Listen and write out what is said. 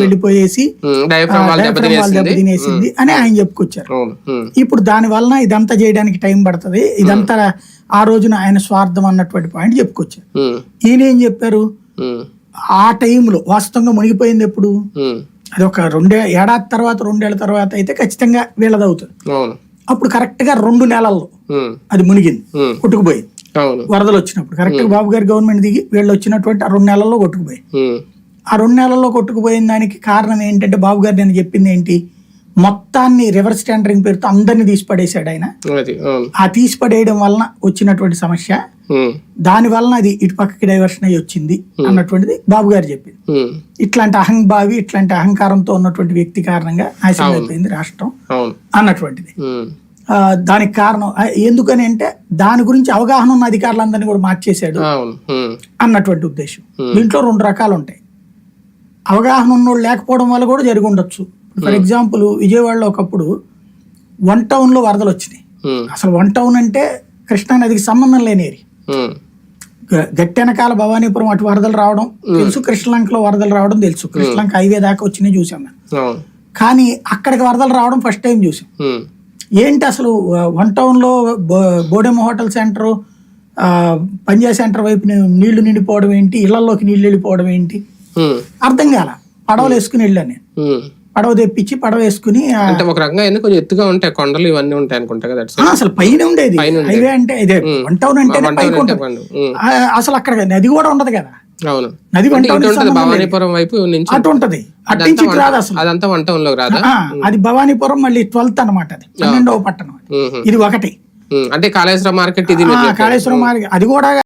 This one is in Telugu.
వెళ్ళిపోయేసి దెబ్బతినేసింది అని ఆయన చెప్పుకొచ్చారు. ఇప్పుడు దాని వలన ఇదంతా చేయడానికి టైం పడుతుంది. ఇదంతా ఆ రోజున ఆయన స్వార్థం అన్నటువంటి పాయింట్ చెప్పుకొచ్చారు. ఈయన ఏం చెప్పారు? ఆ టైంలో వాస్తవంగా మునిగిపోయింది ఎప్పుడు? అది ఒక రెండే ఏడాది తర్వాత రెండేళ్ళ తర్వాత అయితే ఖచ్చితంగా వీళ్ళది అవుతుంది అప్పుడు కరెక్ట్గా రెండు నెలల్లో అది మునిగింది కొట్టుకుపోయింది. వరదలు వచ్చినప్పుడు. కరెక్ట్గా బాబు గారి గవర్నమెంట్ దిగి వీళ్ళు వచ్చినటువంటి ఆ రెండు నెలల్లో కొట్టుకుపోయింది. ఉమ్, ఆ రెండు నెలల్లో కొట్టుకుపోయిన దానికి కారణం ఏంటంటే బాబు గారు నేను చెప్పింది ఏంటి? మొత్తాన్ని రివర్స్ టెండరింగ్ పేరుతో అందరినీ తీసి పడేశాడు ఆయన ఆ. తీసి పడేయడం వలన వచ్చినటువంటి సమస్య. దాని వలన అది ఇటు పక్కకి డైవర్షన్ అయ్యి వచ్చింది అన్నటువంటిది బాబు గారు చెప్పింది. ఇట్లాంటి అహంభావి ఇట్లాంటి అహంకారంతో ఉన్నటువంటి వ్యక్తి కారణంగా నాశనం అయిపోయింది రాష్ట్రం అన్నటువంటిది. దానికి కారణం ఎందుకని అంటే దాని గురించి అవగాహన ఉన్న అధికారులందరినీ కూడా మార్చేశాడు అన్నటువంటి ఉద్దేశం. దీంట్లో రెండు రకాలు ఉంటాయి. అవగాహన ఉన్నోళ్ళు లేకపోవడం వల్ల కూడా జరిగి ఉండొచ్చు ఫర్ ఎగ్జాంపుల్ విజయవాడలో ఒకప్పుడు వన్ టౌన్లో వరదలు వచ్చినాయి. ఉమ్, అసలు వన్ టౌన్ అంటే కృష్ణా నదికి సంబంధం లేని గ- గట్టెనకాల భవానీపురం అటు వరదలు రావడం తెలుసు కృష్ణలంకలో వరదలు రావడం తెలుసు. కృష్ణలంక హైవే దాకా వచ్చినాయి చూసాం కానీ అక్కడికి వరదలు రావడం ఫస్ట్ టైం చూసాం ఏంటి అసలు వన్ టౌన్లో బో- Bodemma hotel center Punjab center వైపు నీళ్ళు నిండిపోవడం ఏంటి ఇళ్ళలోకి నీళ్ళు వెళ్ళిపోవడం ఏంటి? అర్థం కాల. పడవలు వేసుకుని వెళ్ళాను నేను. పడవ తెప్పించి పడవ వేసుకుని అంటే ఒక రకంగా కొంచెం ఎత్తుగా ఉంటాయి కొండలు ఇవన్నీ ఉంటాయి అనుకుంటా కదా. అసలు పైన ఉండేది. హైవే అంటే ఇదే వన్ టౌన్ అంటే అసలు అక్కడ నది కూడా ఉండదు కదా. అవును. నది భవానీపురం వైపు నుంచి. అటు ఉంటది. అటు నుంచి రాదు అసలు. అదంతా వన్ టౌన్లోకి రాదా అది భవానీపురం మళ్ళీ ట్వెల్త్ అన్నమాట అది. పన్నెండవ పట్టణం ఇది ఒకటి. అంటే కాళేశ్వరం మార్కెట్ ఇది. కాళేశ్వరం మార్గం అది కూడా